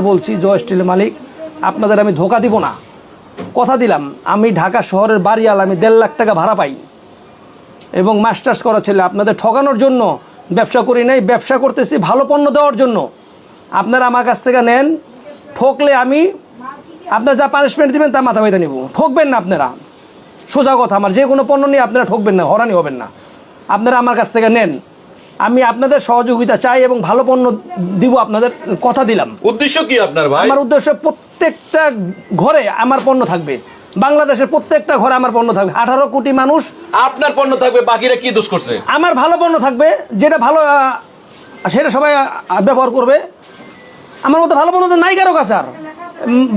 বলছি, জয় স্টিলের মালিক, আপনাদের আমি ধোকা দিব না। কথা দিলাম, আমি ঢাকা শহরের বাড়িয়াল, আমি দেড় লাখ টাকা ভাড়া পাই। এবং মাস্টার্স করা ছেলে, আপনাদের ঠকানোর জন্য, ব্যবসা করি নাই, ব্যবসা করতেছি ভালো পণ্য দেওয়ার জন্য। আপনারা আমার কাছ থেকে নেন, ঠকলে আমি, আপনার যা পানিশমেন্ট দিবেন তা মাথা বাইতে নিব। ঠকবেন না আপনারা। সোজা কথা, আমার যে কোনো পণ্য নিয়ে আপনারা ঠকবেন না হরানি হবেন না। আপনারা আমার কাছ থেকে নেন। আমি আপনাদের সহযোগিতা চাই এবং ভালো পণ্য দিব আপনাদের কথা দিলাম। উদ্দেশ্য কি আপনার ভাই? আমার উদ্দেশ্য প্রত্যেকটা ঘরে আমার পণ্য থাকবে। বাংলাদেশের প্রত্যেকটা ঘরে আমার পণ্য থাকবে। আঠারো কোটি মানুষ আপনার পণ্য থাকবে বাকিরা কি দোষ করছে? আমার ভালো পণ্য থাকবে যেটা ভালো সেটা সবাই ব্যবহার করবে। আমার মতো ভালো পণ্য তো নাই কারও কাছে আর।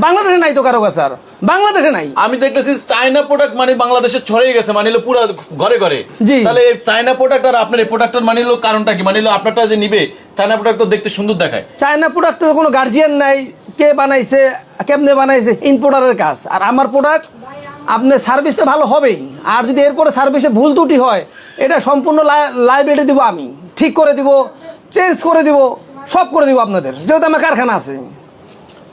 বাংলাদেশে নাই তো কারও কাছে আর। বাংলাদেশে নাই। আমি দেখতেছি চায়না প্রোডাক্ট মানে বাংলাদেশে ছড়িয়ে গেছে মানে হলো পুরো ঘরে ঘরে। জি। তাহলে চায়না প্রোডাক্ট আর আপনার এই প্রোডাক্টের মানে হলো কারণটা কি? মানে হলো আপনারটা যে নিবে চায়না প্রোডাক্ট তো দেখতে সুন্দর দেখায়। চায়না প্রোডাক্ট তো কোনো গার্জিয়ান নাই কে বানাইছে কেমনে বানাইছে ইম্পোর্টারের কাজ। আর আমার প্রোডাক্ট আপনার সার্ভিস তো ভালো হবেই। আর যদি এরপরে সার্ভিসে ভুল ত্রুটি হয় এটা সম্পূর্ণ লাইব্রেরি দিব আমি। ঠিক করে দিব চেঞ্জ করে দিব সব করে দিব আপনাদের। যেহেতু আমার কারখানা আছে।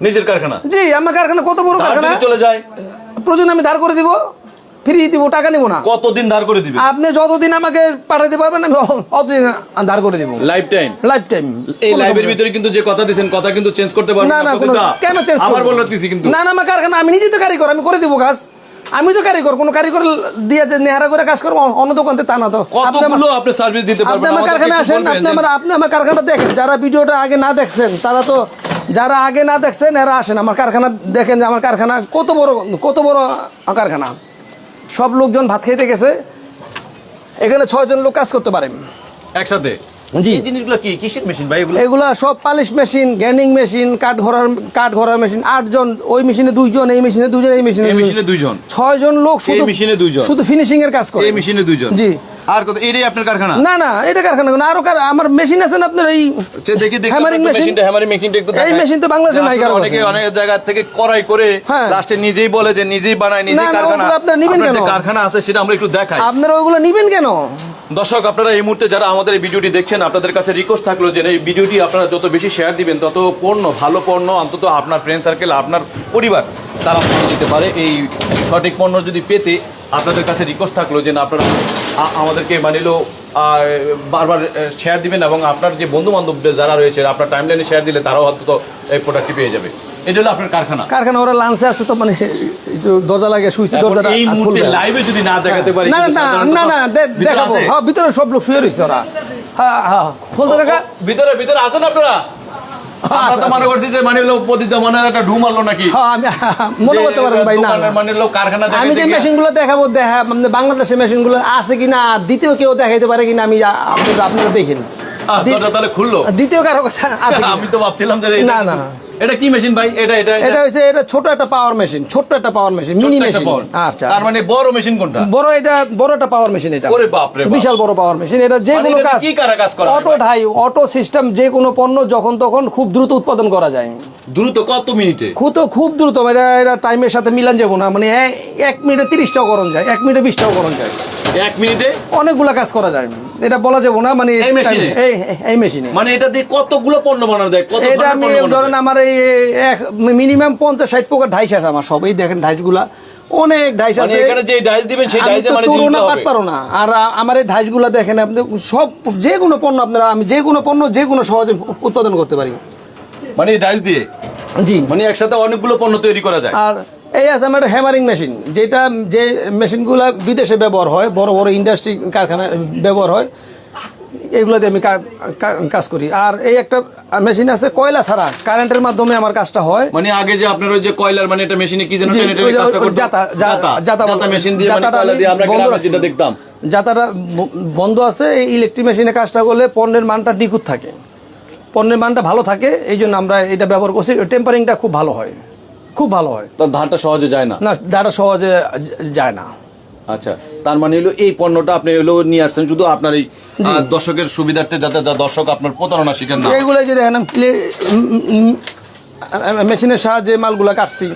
নিজের কারখানা। জি আমার কারখানা কত বড় কারখানা? চলে যায়। প্রয়োজন আমি ধার করে দিব ফ্রি দিব টাকা নিব না। কতদিন ধার করে দিবে? আপনি যতদিন আমাকে পাঠাতে পারবেন আমি অতদিন ধার করে দিব। লাইফ টাইম লাইফ টাইম এই লাইভের ভিতরে কিন্তু যে কথা দিয়েছেন কথা কিন্তু চেঞ্জ করতে পারবেন না না কোনো চেঞ্জ আবার বলতেছি কিন্তু। না না আমার কারখানা আমি নিজে তো কারিগর আমি করে দিব কাজ। আমি তো কারিগর কোনো কারিগর দিয়ে যে নেহারা করে কাজ করব অন্য দোকান থেকে তা না তো। আপনি কতগুলো আপনি সার্ভিস দিতে পারবেন? আপনি আমার কারখানা আসেন আপনি আমার আপনি আমার কারখানা দেখেন যারা ভিডিওটা আগে না দেখছেন তারা তো যারা আগে না দেখছেন এরা আসেন আমার কারখানা দেখেন যে আমার কারখানা কত বড় কত বড় কারখানা। সব লোকজন ভাত খেতে গেছে। এখানে ছয়জন লোক কাজ করতে পারে। একসাথে? জি। এই জিনিসগুলো কি কিসের মেশিন ভাই এগুলো? এগুলা সব পালিশ মেশিন মেশিন কাঠ ঘোরার কাঠ ঘোরার মেশিন আটজন ওই মেশিনে দুইজন এই মেশিনে দুইজন এই মেশিনে এই মেশিনে দুইজন? ছয়জন লোক শুধু মেশিনে দুইজন। শুধু ফিনিশিং এর কাজ করে। এই মেশিনে দুইজন? জি। আর কত? এটাই আপনার কারখানা? না না এটা কারখানা না। আরও আমার মেশিন আছে না আপনার এই সে দেখি দেখি হ্যামারিং মেশিন হ্যামারিং মেশিনটা একটু এই মেশিন তো বাংলাদেশে নাই আসলে কারও অনেকে অনেক জায়গা থেকে করাই করে হ্যাঁ। লাস্টে নিজেই বলে যে নিজেই বানায় নিজেই কারখানা। ওগুলো আপনারা নিবেন কেন? কারখানা আছে সেটা আমরা একটু দেখাই। আপনারা ওইগুলো নিবেন কেন? দর্শক আপনারা এই মুহূর্তে যারা আমাদের এই ভিডিওটি দেখছেন আপনাদের কাছে রিকোয়েস্ট থাকল যে এই ভিডিওটি আপনারা যত বেশি শেয়ার দিবেন তত পণ্য ভালো পণ্য অন্তত আপনার ফ্রেন্ড সার্কেল আপনার পরিবার তারা দিতে পারে। এই সঠিক পণ্য যদি পেতে আপনাদের কাছে রিকোয়েস্ট থাকল যে না আপনারা আমাদেরকে মানিলো বারবার শেয়ার দিবেন এবং আপনার যে বন্ধু বান্ধবদের যারা রয়েছে আপনার টাইম লাইনে শেয়ার দিলে তারাও অন্তত এই প্রোডাক্টটি পেয়ে যাবে। এটা হলো আপনার কারখানা। কারখানা ওরা লাঞ্চে আছে তো মানে দরজা লাগে সুইচ এখন দরজাটা এই মুহূর্তে লাইভে যদি না দেখাতে পারি না না না না দেখাবো। হ্যাঁ ভিতরে সব লোক শুয়ে রয়েছে ওরা। হ্যাঁ হ্যাঁ ভিতরে ভিতরে আছেন আপনারা? আমরা তো মনে করছি যে মানে হলো মনে একটা ঢু মারলো নাকি? হ্যাঁ আমি মনে করতে পারেন ভাই না মানে হলো কারখানা আমি যে মেশিনগুলো দেখাবো দেখা মানে বাংলাদেশের মেশিনগুলো আছে কিনা দ্বিতীয় কেউ দেখাইতে পারে কিনা আমি আপনারা দেখিনি। তাহলে খুললো? দ্বিতীয় কারও আছে? আমি তো ভাবছিলাম যে না, না। এটা কি মেশিন ভাই? এটা এটা এটা? হচ্ছে এটা ছোট একটা পাওয়ার মেশিন ছোট্ট একটা পাওয়ার মেশিন মিনি মেশিন আচ্ছা। তার মানে বড় মেশিন কোনটা? বড় এটা বড় একটা পাওয়ার মেশিন এটা। ওরে বাপ। রে বিশাল বড় পাওয়ার মেশিন এটা যে মানে কোনো কাজ কি কারা কাজ করা অটো ঢাই অটো সিস্টেম যে কোনো পণ্য যখন তখন খুব দ্রুত উৎপাদন করা যায়। দ্রুত কত মিনিটে? খুব তো খুব দ্রুত এটা এটা টাইমের সাথে মিলান যাব না। মানে এক মিনিটে তিরিশটাও করণ যায় এক মিনিটে বিশটাও করণ যায়। এক মিনিটে অনেকগুলা কাজ করা যায়। এটা বলা যাব না মানে এই মেশিনে? এই এই মেশিনে। মানে এটা দিয়ে কতগুলো পণ্য বানানো যায়? কত এটা আমি ধরেন আমার এই এক মিনিমাম পঞ্চাশ ষাট প্রকার ঢাইস আছে আমার সব। এই দেখেন ঢাইসগুলা অনেক ঢাইস মানে আছে। এখানে যে ডাইস দিবেন সেই ডাইসে মানে চোরও না পাট পারো না। আর আমার এই ঢাইসগুলা দেখেন আপনি সব যে কোনো পণ্য আপনারা আমি যে কোনো পণ্য যে কোনো সহজে উৎপাদন করতে পারি। মানে এই ডাইস দিয়ে? জি। মানে একসাথে অনেকগুলো পণ্য তৈরি করা যায়। আর এই আছে আমার একটা হ্যামারিং মেশিন যেটা যে মেশিনগুলো বিদেশে ব্যবহার হয় বড় বড় ইন্ডাস্ট্রি কারখানায় ব্যবহার হয় এগুলো দিয়ে আমি কাজ করি। আর এই একটা মেশিন আছে কয়লা ছাড়া কারেন্টের মাধ্যমে আমার কাজটা হয়। মানে আগে যে আপনার ওই যে কয়লার মানে একটা মেশিনে কি যেন? জাতা- জাতা। মেশিন দিয়ে মানে কয়লা দিয়ে আমরা বন্ধ গ্রামে যেটা দেখতাম। যাতাটা বন্ধ আছে এই ইলেকট্রিক মেশিনে কাজটা করলে পণ্যের মানটা নিখুঁত থাকে। পণ্যের মানটা ভালো থাকে এই জন্য আমরা এটা ব্যবহার করছি। টেম্পারিংটা খুব ভালো হয়। খুব ভালো হয়। তার ধারটা সহজে যায় না? না দাটা সহজে যায় না। আচ্ছা তার মানে হলো এই পণ্যটা আপনি হলো নিয়ে আসছেন শুধু আপনার এই দর্শকের সুবিধার্থে যাতে যা দর্শক আপনার প্রতারণা শিখেন না। এইগুলো যে দেখেন মেশিনের সাহায্যে মালগুলা কাটছি।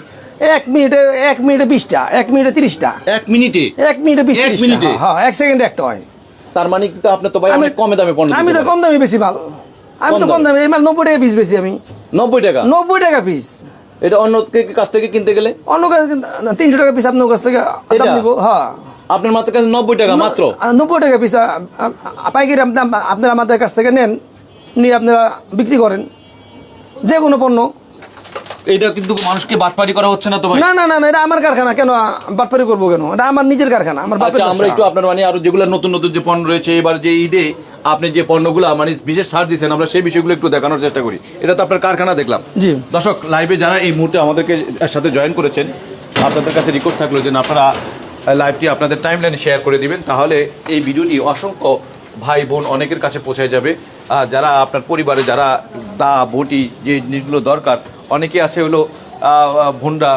এক মিনিটে এক মিনিটে বিশটা এক মিনিটে তিরিশটা। এক মিনিটে? এক মিনিটে বিশ এক মিনিটে? হ্যাঁ এক সেকেন্ডে একটা হয়। তার মানে কিন্তু আপনি তো ভাই আমি কমে দামে পণ্য আমি তো কম দামি বেশি মাল। আমি তো কম দামে? এই মাল নব্বই টাকা পিস বেশি আমি। নব্বই টাকা? নব্বই টাকা পিস এটা অন্য কাছ থেকে কিনতে গেলে? অন্য কাছে তিনশো টাকা পিস আপনার কাছ থেকে দাম? নিবো হ্যাঁ। আপনার মাত্র কাছে নব্বই টাকা মাত্র? নব্বই টাকা পিস পাইকারি আপনার আপনারা আমাদের কাছ থেকে নেন নিয়ে আপনারা বিক্রি করেন। যে কোনো পণ্য। এটা কিন্তু মানুষকে বাটপারি করা হচ্ছে না তো ভাই? না না না না এটা আমার কারখানা। কেন বাটপারি করব কেন? এটা আমার নিজের কারখানা আমার বাপের আচ্ছা আমরা একটু আপনার মানে আরও যেগুলো নতুন নতুন যে পণ্য রয়েছে এবার যে ঈদে আপনি যে পণ্যগুলো মানে বিশেষ ছাড় দিচ্ছেন আমরা সেই বিষয়গুলো একটু দেখানোর চেষ্টা করি। এটা তো আপনার কারখানা দেখলাম। জি। দর্শক লাইভে যারা এই মুহূর্তে আমাদেরকে সাথে জয়েন করেছেন আপনাদের কাছে রিকোয়েস্ট থাকল যে আপনারা লাইভটি আপনাদের টাইম লাইনে শেয়ার করে দিবেন তাহলে এই ভিডিওটি অসংখ্য ভাই বোন অনেকের কাছে পৌঁছে যাবে। আর যারা আপনার পরিবারে যারা দা বটি যে জিনিসগুলো দরকার অনেকে আছে হলো ভুন্ডা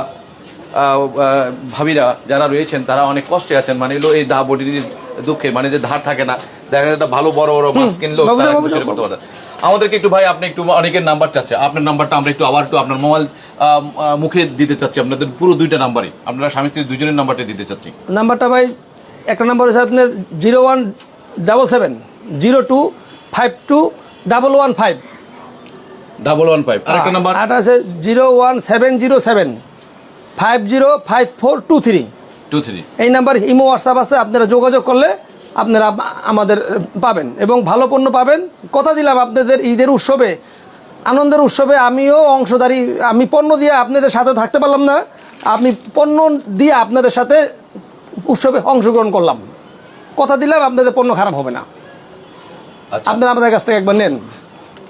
ভাবিরা যারা রয়েছেন তারা অনেক কষ্টে আছেন। মানে হলো এই দা বডির দুঃখে মানে যে ধার থাকে না দেখা যায় একটা ভালো বড় বড় মাছ কিনলো আমাদেরকে একটু ভাই আপনি একটু অনেকের নাম্বার চাচ্ছে। আপনার নাম্বারটা আমরা একটু আবার একটু আপনার মোবাইল মুখে দিতে চাচ্ছি। আপনাদের পুরো দুইটা নাম্বারই। আপনারা স্বামী স্ত্রী দুজনের নাম্বারটা দিতে চাচ্ছি। নাম্বারটা ভাই একটা নাম্বার হচ্ছে আপনার zero one double seven zero two five two double one five. Double one five number আট আছে zero one seven zero seven five zero five four two three two three এই নাম্বার ইমো হোয়াটসঅ্যাপ আছে আপনারা যোগাযোগ করলে আপনারা আমাদের পাবেন। এবং ভালো পণ্য পাবেন। কথা দিলাম আপনাদের ঈদের উৎসবে। আনন্দের উৎসবে আমিও অংশধারী আমি পণ্য দিয়ে আপনাদের সাথে থাকতে পারলাম না। আমি পণ্য দিয়ে আপনাদের সাথে উৎসবে অংশগ্রহণ করলাম। কথা দিলাম আপনাদের পণ্য খারাপ হবে না। আচ্ছা। আপনারা আমাদের কাছ থেকে একবার নেন।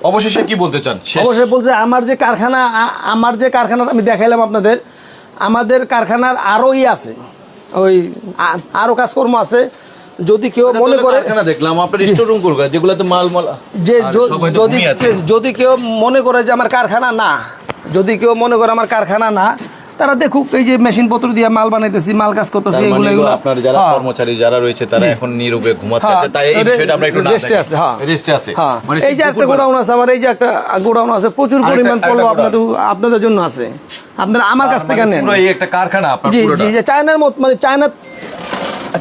অবশেষে কি বলতে চান। অবশ্যই বলছে আমার যে কারখানা আমার যে কারখানা আমি দেখাইলাম আপনাদের আমাদের কারখানার আরও ই আছে ওই আরও আরও কাজকর্ম আছে। যদি কেউ মনে করে দেখলাম আপনার স্টোর রুম করবে যেগুলোতে মাল মাল যে যদি কেউ মনে করে যে আমার কারখানা না যদি কেউ মনে করে আমার কারখানা না তারা দেখুক এই যে মেশিন পত্র দিয়ে মাল বানাইতেছি মাল কাজ করতেছি মানে এগুলো এগুলো। আপনার যারা হ্যাঁ। কর্মচারী যারা রয়েছে তারা এখন নীরবে ঘুমাচ্ছে হ্যাঁ, আছে তাই এই বিষয়টা আমরা একটু না রেস্টে আছে, হ্যাঁ। রেস্টে আছে। হ্যাঁ। মানে এই যে একটা গোডাউন আছে আমার এই যে একটা গোডাউন আছে প্রচুর পরিমাণ পণ্য আপনাদের আপনাদের জন্য আছে। আপনারা আমার কাছ থেকে মানে নেন। পুরো এই একটা কারখানা আপনার জি পুরোটা। জি যে চায়নার মত মানে চায়না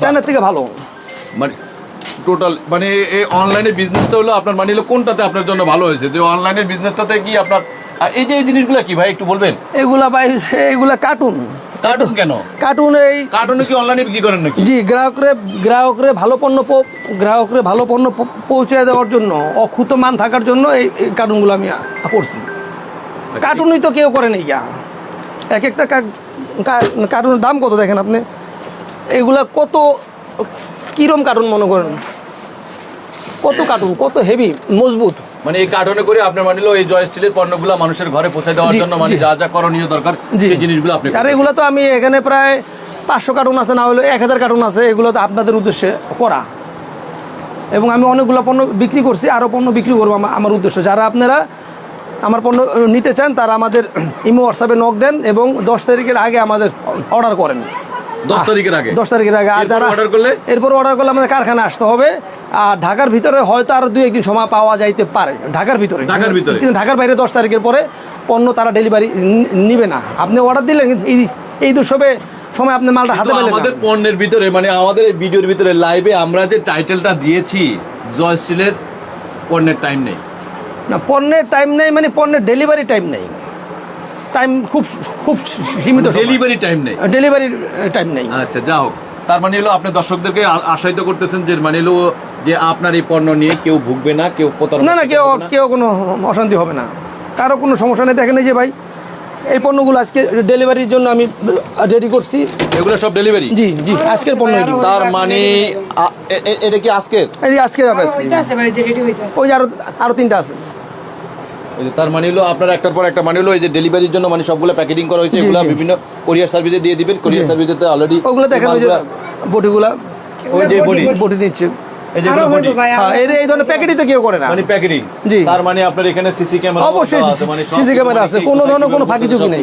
চায়নার থেকে ভালো। মানে টোটাল মানে এই অনলাইনে বিজনেসটা হলো আপনার মানে হলো কোনটাতে আপনার জন্য ভালো হয়েছে? যে অনলাইনের বিজনেসটাতে কি আপনার আর এই যে এই জিনিসগুলো কি ভাই একটু বলবেন? এগুলা ভাই এগুলা কার্টুন কার্টুন কেন? কার্টুন এই কার্টুনে কি অনলাইনে বিক্রি করেন নাকি? জি গ্রাহকরে গ্রাহকরে ভালো পণ্য গ্রাহকরে ভালো পণ্য পৌঁছে দেওয়ার জন্য অক্ষুত মান থাকার জন্য এই কার্টুনগুলো আমি করছি। কার্টুনই তো কেউ করে নেই এক একটা কার্টুনের দাম কত দেখেন আপনি? এগুলা কত কিরম কার্টুন মনে করেন? কত কার্টুন কত হেভি মজবুত? মানে এই কার্টুনে করে আপনার মানে এই জয় স্টিলের পণ্যগুলো মানুষের ঘরে পৌঁছে দেওয়ার জন্য মানে যা যা করণীয় দরকার সেই জিনিসগুলো আপনি আর এগুলো তো আমি এখানে প্রায় পাঁচশো কার্টুন আছে না হলে এক হাজার কার্টুন আছে এগুলো তো আপনাদের উদ্দেশ্যে করা। এবং আমি অনেকগুলো পণ্য বিক্রি করছি আরও পণ্য বিক্রি করব আমার- উদ্দেশ্য। যারা আপনারা আমার পণ্য নিতে চান তারা আমাদের ইমো হোয়াটসঅ্যাপে নক দেন এবং দশ তারিখের আগে আমাদের অর্ডার করেন। দশ তারিখের আগে? দশ তারিখের আগে। আর যারা order করলে? এরপর অর্ডার করলে আমাদের কারখানা আসতে হবে। ঢাকার ভিতরে হয়তো আর দুই একদিন সময় পাওয়া যাইতে পারে ঢাকার ভিতরে। ঢাকার ভিতরে? কিন্তু ঢাকার বাইরে দশ তারিখের পরে পণ্য তারা ডেলিভারি নিবে না। আপনি অর্ডার দিলেন কিন্তু এই এই দুঃসবে সময় আপনি মালটা হাতে পেলেন আমাদের পণ্যের ভিতরে মানে আমাদের ভিডিওর ভিতরে লাইভে আমরা যে টাইটেলটা দিয়েছি জয় স্টিলের পণ্যের টাইম নেই। না পণ্যের টাইম নেই মানে পণ্যের ডেলিভারি টাইম নেই। টাইম খুব খুব সীমিত ডেলিভারি টাইম নেই। ডেলিভারির টাইম নেই। আচ্ছা যা হোক। তার মানে হলো আপনি দর্শকদেরকে আশায়িত করতেছেন যে মানে হলো যে আপনার এই পণ্য নিয়ে কেউ ভুগবে না কেউ না না কেউ কেউ কোনো অশান্তি হবে না। কারও কোনো সমস্যা নেই দেখেন এই যে ভাই এই পণ্যগুলো আজকে ডেলিভারির জন্য আমি রেডি করছি। এগুলো সব ডেলিভারি জি জি আজকের পণ্য এটি তার মানে এটা কি আজকের? এই যে আজকে যাবে আজকে। আছে ভাই যে রেডি হইতে আছে। ওই যে আরও আরও তিনটা আছে। এই যে তার মানে হলো আপনার একটার পর একটা মানে হলো এই যে ডেলিভারির জন্য মানে সবগুলো প্যাকেটিং করা হয়েছে এগুলো বিভিন্ন কোরিয়ার সার্ভিসে দিয়ে দিবেন। কোরিয়ার। সার্ভিসে অলরেডি ওগুলো দেখেন ওই যে বটিগুলা। ওই যে বডি বটি দিচ্ছে। এই হ্যাঁ, ধরনের প্যাকেটই তো কেউ করে না। মানে প্যাকেটিং জি। তার মানে আপনার এখানে সিসি ক্যামেরা অবশ্যই সিসি ক্যামেরা আছে। কোনো ধরনের কোনো ফাঁকি চুকি নেই।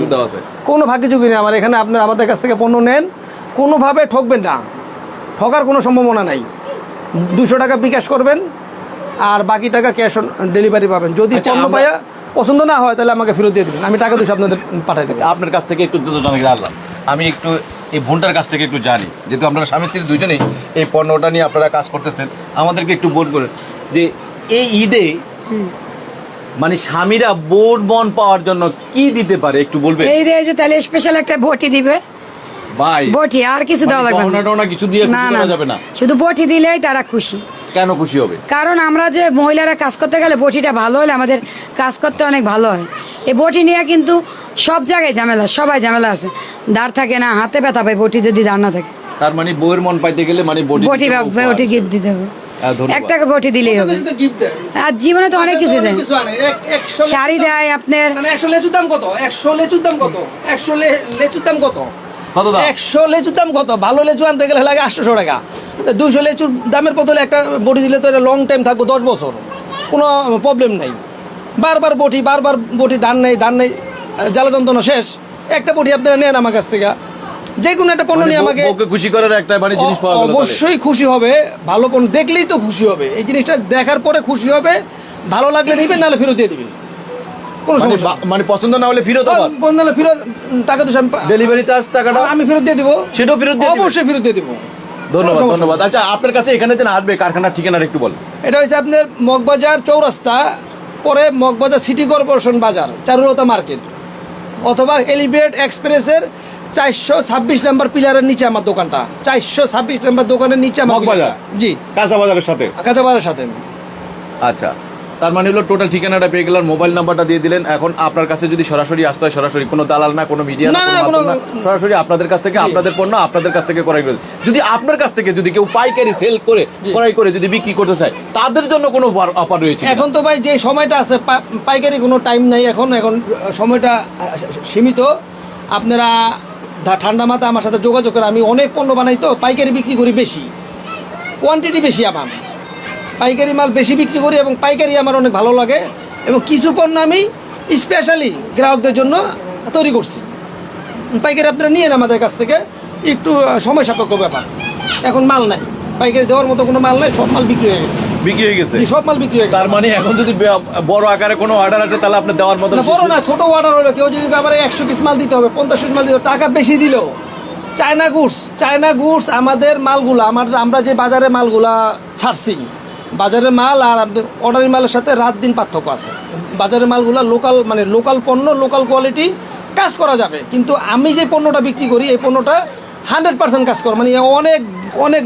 কোনো ফাঁকি চুকি নেই। আমার এখানে আপনার আমাদের কাছ থেকে পণ্য নেন। কোনোভাবে ঠকবেন না। ঠকার কোনো সম্ভাবনা নাই। দুশো টাকা বিকাশ করবেন আর বাকি টাকা ক্যাশ অন ডেলিভারি পাবেন। যদি আচ্ছা, পণ্য পাইয়া পছন্দ না হয় তাহলে আমাকে ফেরত দিয়ে দেবেন। আমি টাকা দুশো আপনাদের পাঠাই দেবো। আপনার কাছ থেকে একটু দ্রুত জানা জানলাম আমি একটু এই ভুনটার কাছ থেকে একটু জানি। যেহেতু আপনারা স্বামী স্ত্রী দুজনেই এই পণ্যটা নিয়ে আপনারা কাজ করতেছেন আমাদেরকে একটু বোন করেন যে এই ঈদে মানে স্বামীরা বোর বন পাওয়ার জন্য কি দিতে পারে একটু বলবে এই রে যে তাহলে স্পেশাল একটা বটি দিবে। ভাই বটি আর কিছু মানে দেওয়া লাগবে গহনা না। কিছু দিয়ে খুশি না করা না। যাবে না? শুধু বটি দিলেই তারা খুশি। কেন খুশি হবে? কারণ আমরা যে মহিলারা কাজ করতে গেলে বটিটা ভালো হলে আমাদের কাজ করতে অনেক ভালো হয়। এই বটি নিয়ে কিন্তু সব জায়গায় ঝামেলা সবাই ঝামেলা আছে। দাঁড় থাকে না হাতে ব্যথা পায় বটি যদি দাঁড় না থাকে। তার মানে বউয়ের মন পাইতে গেলে মানে বটি বটি গিফট দিতে হবে। হ্যাঁ, একটা বটি দিলেই হবে। আর জীবনে তো অনেক কিছু দেয়। শাড়ি দেয় আপনার। মানে একশো লেচুর দাম কত? একশো লেচুর দাম কত? একশো লেচুর দাম কত? কত একশো লেচুর দাম কত? ভালো লেচু আনতে গেলে লাগে আটশোশো টাকা। দুশো লেচুর দামের বদলে একটা বটি দিলে তো এটা লং টাইম থাকব দশ বছর। কোনো প্রবলেম নেই। বারবার বটি বারবার বটি ধান নেই ধান নেই জ্বালা যন্ত্রণা শেষ। একটা বটি আপনারা নেন আমার কাছ থেকে। যে কোনো একটা পণ্য মানে নিয়ে আমাকে খুশি করার একটা মানে জিনিস পাওয়া গেল অবশ্যই খুশি হবে ভালো পণ্য দেখলেই তো খুশি হবে। এই জিনিসটা দেখার পরে খুশি হবে ভালো লাগলে নিবে নাহলে ফেরত দিয়ে দিবে। কোনো মানে সমস্যা মানে পছন্দ না হলে ফিরত আবার? বন্ধ নাহলে ফেরত টাকা তো আমি ডেলিভারি চার্জ টাকাটা? আমি ফেরত দিয়ে দিব। সেটাও ফেরত দিয়ে অবশ্যই ফেরত দিয়ে দিব। ধন্যবাদ ধন্যবাদ। আচ্ছা আপনার কাছে এখানে যেন আসবে কারখানার ঠিকানাটা একটু বল এটা হচ্ছে আপনার মগবাজার চৌরাস্তা পরে মগবাজার সিটি কর্পোরেশন বাজার চারুলতা মার্কেট। অথবা এলিভেট এক্সপ্রেসের চারশো ছাব্বিশ নাম্বার পিলারের নিচে আমার দোকানটা। চারশো ছাব্বিশ নাম্বার দোকানের নিচে আমার মগবাজার? জি। কাঁচা বাজারের সাথে? কাঁচা বাজারের সাথে। আচ্ছা। তার মানে হলো টোটাল ঠিকানাটা পেয়ে গেলাম মোবাইল নাম্বারটা দিয়ে দিলেন। এখন আপনার কাছে যদি সরাসরি আসতে হয় সরাসরি কোনো দালাল না কোনো মিডিয়া না কোনো সরাসরি আপনাদের কাছ থেকে আপনাদের পণ্য আপনাদের কাছ থেকে ক্রয় করে। যদি আপনার কাছ থেকে যদি কেউ পাইকারি সেল করে। ক্রয় করে যদি বিক্রি করতে চায় তাদের জন্য কোনো অফার রয়েছে এখন তো ভাই যে সময়টা আছে পাইকারি কোনো টাইম নাই এখন। এখন সময়টা সীমিত। আপনারা ধা- ঠান্ডা মাথা আমার সাথে যোগাযোগ করে আমি অনেক পণ্য বানাই তো পাইকারি বিক্রি করি বেশি। কোয়ান্টিটি বেশি আমার পাইকারি মাল বেশি বিক্রি করি এবং পাইকারি আমার অনেক ভালো লাগে এবং কিছু পণ্য আমি স্পেশালি গ্রাহকদের জন্য তৈরি করছি। পাইকারি আপনারা নিয়েন আমাদের কাছ থেকে একটু সময় সাপেক্ষ ব্যাপার। এখন মাল নাই। পাইকারি দেওয়ার মতো কোনো মাল নাই সব মাল বিক্রি হয়ে গেছে। বিক্রি হয়ে গেছে? সব মাল বিক্রি হয়ে গেছে। তার মানে এখন যদি বড় আকারে কোনো অর্ডার আছে তাহলে আপনি দেওয়ার মতো না বড় না ছোট অর্ডার হলো। কেউ যদি একশো পিস মাল দিতে হবে পঞ্চাশ পিস মাল দিতে টাকা বেশি দিল চায়না গুডস চায়না গুডস আমাদের মালগুলা আমার আমরা যে বাজারে মালগুলা ছাড়ছি বাজারের মাল আর অর্ডারের মালের সাথে রাত দিন পার্থক্য আছে। বাজারের মালগুলা লোকাল মানে লোকাল পণ্য লোকাল কোয়ালিটি কাজ করা যাবে। কিন্তু আমি যে পণ্যটা বিক্রি করি, এই পণ্যটা হান্ড্রেড পার্সেন্ট কাজ করা মানে অনেক অনেক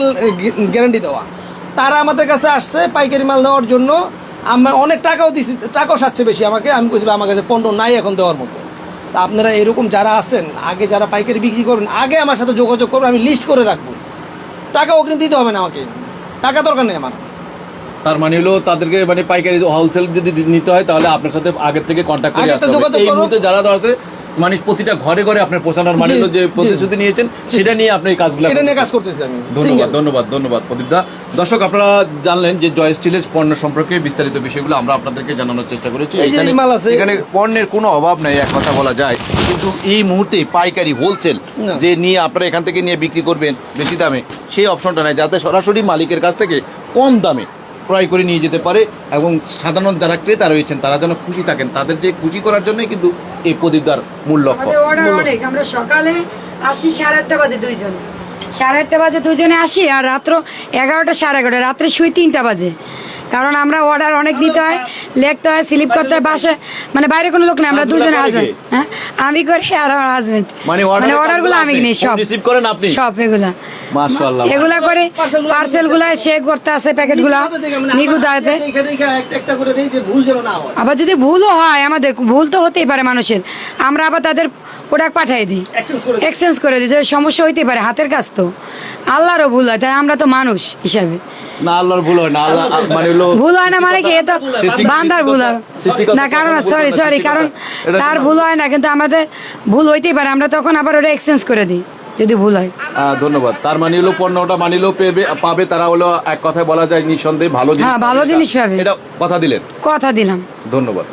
গ্যারান্টি দেওয়া। তারা আমাদের কাছে আসছে পাইকারি মাল দেওয়ার জন্য। আমরা অনেক টাকাও দিছি, টাকাও সাচ্ছে বেশি আমাকে। আমি বলছি আমার কাছে পণ্য নাই এখন দেওয়ার মতো। তা আপনারা এরকম যারা আছেন, আগে যারা পাইকারি বিক্রি করবেন আগে আমার সাথে যোগাযোগ করবেন, আমি লিস্ট করে রাখব। টাকা ওখানে দিতে হবে না আমাকে। টাকা দরকার নেই আমার। তার মানে হলো তাদেরকে মানে পাইকারি হোলসেল যদি নিতে হয় তাহলে আপনার সাথে আগের থেকে কন্ট্যাক্ট করে আসতে হবে। এই মুহূর্তে যারা আছে মানে প্রতিটা ঘরে ঘরে আপনার পৌঁছানোর মানে যে প্রতিশ্রুতি নিয়েছেন সেটা নিয়ে আপনি এই কাজগুলো এটা নিয়ে। কাজ করতেছি আমি। ধন্যবাদ। ধন্যবাদ ধন্যবাদ প্রদীপদা দর্শক আপনারা জানলেন যে জয় স্টিলের পণ্য সম্পর্কে বিস্তারিত বিষয়গুলো আমরা আপনাদেরকে জানানোর চেষ্টা করেছি। এখানে পণ্যের কোনো অভাব নেই এক কথা বলা যায়। কিন্তু এই মুহূর্তে পাইকারি হোলসেল যে নিয়ে আপনারা এখান থেকে নিয়ে বিক্রি করবেন বেশি দামে সেই অপশনটা নাই। যাতে সরাসরি মালিকের কাছ থেকে কম দামে ক্রয় করে নিয়ে যেতে পারে এবং সাধারণ যারা ক্রেতা রয়েছেন তারা যেন খুশি থাকেন। তাদের যে খুশি করার জন্যই কিন্তু এই প্রদীপদার মূল লক্ষ্য। অনেক। আমরা সকালে আসি সাড়ে আটটা বাজে দুইজনে। সাড়ে আটটা বাজে দুজনে আসি আর রাত্র এগারোটা সাড়ে এগারোটা। রাত্রে শুয়ে তিনটা বাজে। কারণ আমরা অর্ডার অনেক দিতে হয় লিখতে হয় স্লিপ করতে হয় বাসে মানে বাইরে কোনো লোক নেই আমরা দুজনে হাজবেন্ড হ্যাঁ? আমি করি আর আমার হাজবেন্ড মানে অর্ডারগুলো আমি নিই সব। receive করেন আপনি? সব এগুলা। মাশাআল্লাহ। এগুলা করে পার্সেলগুলা সে করতে আছে প্যাকেটগুলা নিগুদ আবার যদি ভুলও হয় আমাদের ভুল তো হতেই পারে মানুষের। আমরা আবার তাদের প্রোডাক্ট পাঠিয়ে দিই। এক্সচেঞ্জ করে দিই। সমস্যা হইতে পারে হাতের কাজ তো। আল্লাহরও ভুল হয় তাই আমরা তো মানুষ হিসাবে। না আল্লাহর ভুল হয় না আল্লাহ মানে হলো ভুল হয় না মানে কি? বান্দার ভুল হয়। না কারণ সরি সরি কারণ তার ভুল হয় না কিন্তু আমাদের ভুল হইতেই পারে। আমরা তখন আবার ওটা এক্সচেঞ্জ করে দিই যদি ভুল হয়। ধন্যবাদ। তার মানে হলো পণ্যটা মানিলো পেবে পাবে তারা হলো এক কথায় বলা যায় নিঃসন্দেহে ভালো জিনিস হ্যাঁ, ভালো জিনিস পাবে। এটা কথা দিলেন। কথা দিলাম। ধন্যবাদ।